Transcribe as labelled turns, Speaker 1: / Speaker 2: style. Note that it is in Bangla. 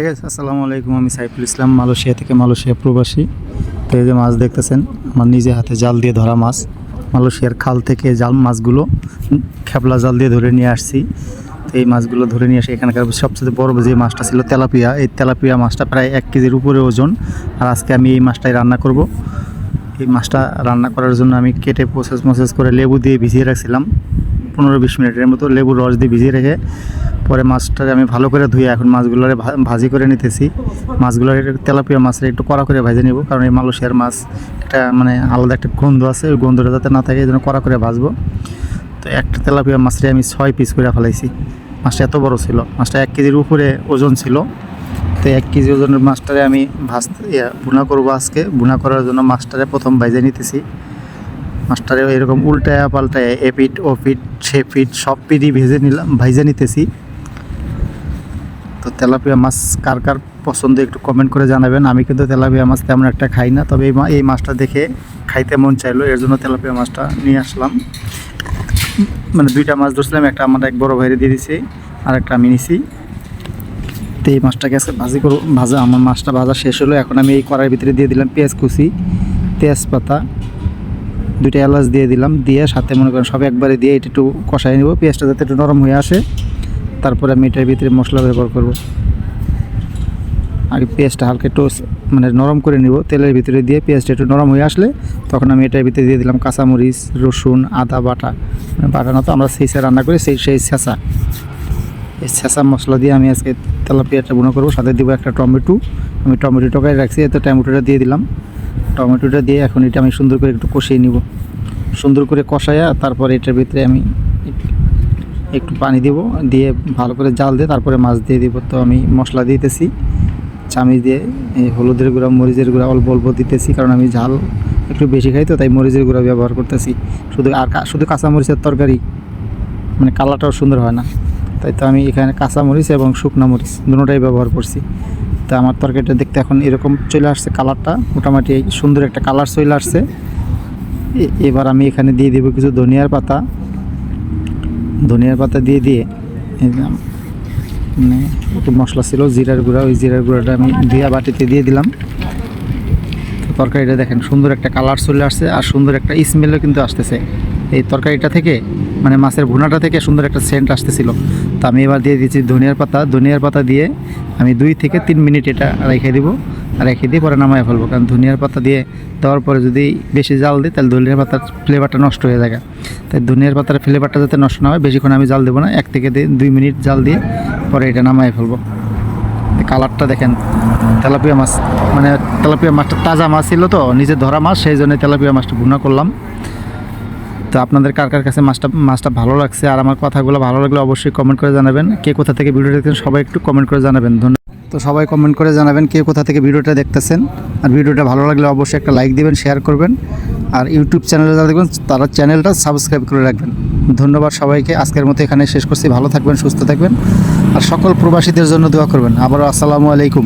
Speaker 1: ঠিক আছে আসসালামু আলাইকুম। আমি সাইফুল ইসলাম, মালয়েশিয়া থেকে মালয়েশিয়া প্রবাসী। তো এই যে মাছ দেখতেছেন, আমার নিজে হাতে জাল দিয়ে ধরা মাছ। মালয়েশিয়ার খাল থেকে জাল মাছগুলো খেপলা জাল দিয়ে ধরে নিয়ে আসছি। তো এই মাছগুলো ধরে নিয়ে আসি এখানকার সবচেয়ে বড় যে মাছটা ছিল তেলাপিয়া, এই তেলাপিয়া মাছটা প্রায় এক কেজির উপরে ওজন। আর আজকে আমি এই মাছটাই রান্না করব। এই মাছটা রান্না করার জন্য আমি কেটে প্রসেস মসেস করে লেবু দিয়ে ভিজিয়ে রাখছিলাম। পনেরো বিশ মিনিটের মতো লেবুর রস দিয়ে ভিজিয়ে রেখে পরে মাছটাকে আমি ভালো করে ধুয়ে এখন মাছগুলোরে ভাজি করে নিতেছি। মাছগুলো তেলাপিয়া মাছের একটু কড়া করে ভাজে নিব, কারণ এই মালয়েশিয়ার মাছ একটা মানে আলাদা একটা গন্ধ আছে, ওই গন্ধটা যাতে না থাকে, এই জন্য কড়া করে ভাজবো। তো একটা তেলাপিয়া মাছটা আমি ছয় পিস করে ফেলাইছি। মাছটা এত বড় ছিল, মাছটা এক কেজির উপরে ওজন ছিল। তো এক কেজি ওজনের মাছটারে আমি ভাজতে ভুনা করব আজকে। ভুনা করার জন্য মাছটারে প্রথম ভাইজে নিতেছি। মাছটারে এরকম উল্টায়া পাল্টায় এ পিঠ ও পিঠ সে পিঠ, সব পিঠই ভেজে নিলাম, ভাইজে নিতেছি। তো তেলাপিয়া মাছ কার কার পছন্দ একটু কমেন্ট করে জানাবেন। আমি কিন্তু তেলাপিয়া মাছ তেমন একটা খাই না, তবে এই মাছটা দেখে খাইতে মন চাইলো, এর জন্য তেলাপিয়া মাছটা নিয়ে আসলাম। মানে দুইটা মাছ ধরছিলাম, একটা আমার এক বড় ভাইরে দিয়ে দিছি, আর একটা আমি নিছি। তো এই মাছটাকে আজকে ভাজি করব ভাজা আমার মাছটা ভাজা শেষ হলো, এখন আমি এই কড়াইয়ের ভিতরে দিয়ে দিলাম পেঁয়াজ কুচি, তেজপাতা দুইটা এলাচ দিয়ে দিলাম, দিয়ে সাথে মনে করেন সব একবারে দিয়ে এটা একটু কষাই নেব, পেঁয়াজটা যাতে একটু নরম হয়ে আসে। তারপরে আমি এটার ভিতরে মশলা ব্যবহার করব। আর পেঁয়াজটা হালকা একটু মানে নরম করে নিব, তেলের ভিতরে দিয়ে পেঁয়াজটা একটু নরম হয়ে আসলে তখন আমি এটার ভিতরে দিয়ে দিলাম কাঁচামরিচ, রসুন, আদা, বাটা। মানে বাটা না তো, আমরা সেই রান্না করি, সেই সেই ছেঁচা এই ছেঁচা মশলা দিয়ে আমি আজকে তেলাপিয়াটা বুনো করব, সাথে দিব একটা টমেটো। আমি টমেটো টকাই রাখছি, এতে টমেটোটা দিয়ে দিলাম। টমেটোটা দিয়ে এখন এটা আমি সুন্দর করে একটু কষিয়ে নিব। সুন্দর করে কষাইয়া তারপর এটার ভিতরে আমি একটু পানি দিব, দিয়ে ভালো করে জাল দিয়ে তারপরে মাছ দিয়ে দিব। তো আমি মশলা দিতেছি, চামিচ দিয়ে, এই হলুদের গুঁড়া, মরিচের গুঁড়া অল্প অল্প দিতেছি, কারণ আমি ঝাল একটু বেশি খাই তো, তাই মরিচের গুঁড়া ব্যবহার করতেছি। শুধু আর শুধু কাঁচা মরিচের তরকারি মানে কালারটাও সুন্দর হয় না। তাই তো আমি এখানে কাঁচা মরিচ এবং শুকনো মরিচ দুটোটাই ব্যবহার করছি। তো আমার তরকারিটা দেখতে এখন এরকম চলে আসছে কালারটা মোটামুটি সুন্দর একটা কালার চলে আসছে। এবার আমি এখানে দিয়ে দেবো কিছু ধনিয়ার পাতা। ধনিয়ার পাতা দিয়ে দিয়ে মানে একটু মশলা ছিল, জিরার গুঁড়া, ওই জিরার গুঁড়াটা আমি দিয়া বাটিতে দিয়ে দিলাম। তরকারিটা দেখেন সুন্দর একটা কালার চলে আসছে আর সুন্দর একটা স্মেলও কিন্তু আসতেছে। এই তরকারিটা থেকে মানে মাছের ভুনাটা থেকে সুন্দর একটা সেন্ট আসতেছিল। তো আমি এবার দিয়ে দিচ্ছি ধনিয়ার পাতা। ধনিয়ার পাতা দিয়ে আমি দুই থেকে তিন মিনিট এটা রেখে দিব। রেখে দিয়ে পরে নামায় ফেলব। কারণ ধনিয়ার পাতা দিয়ে দেওয়ার পরে যদি বেশি জাল দিই, তাহলে ধনিয়ার পাতার ফ্লেভারটা নষ্ট হয়ে যায় তাই ধনিয়ার পাতার ফ্লেভারটা যাতে নষ্ট না হয়, বেশিক্ষণ আমি জাল দেবো না। এক থেকে দুই মিনিট জাল দিয়ে পরে এটা নামায় ফেলব। কালারটা দেখেন, তেলাপিয়া মাছ। মানে তেলাপিয়া মাছটা তাজা মাছ ছিল তো, নিজে ধরা মাছ, সেই জন্য তেলাপিয়া মাছটা ভুনা করলাম। তো আপনাদের কার কার কাছে মাছটা মাছটা ভালো লাগছে আর আমার কথাগুলো ভালো লাগলে অবশ্যই কমেন্ট করে জানাবেন। কে কোথা থেকে ভিডিও দেখছেন সবাই একটু কমেন্ট করে জানাবেন। ধন্যবাদ তো সবাই কমেন্ট করে জানাবেন কে কোথা থেকে ভিডিওটা দেখতেছেন। আর ভিডিওটা ভালো লাগলে অবশ্যই একটা লাইক দিবেন শেয়ার করবেন। আর ইউটিউব চ্যানেলে যারা দেখবেন, তারা চ্যানেলটা সাবস্ক্রাইব করে রাখবেন। ধন্যবাদ সবাইকে। আজকের মতো এখানে শেষ করছি। ভালো থাকবেন, সুস্থ থাকবেন। আর সকল প্রবাসীদের জন্য দোয়া করবেন। আবারও আসসালামু আলাইকুম।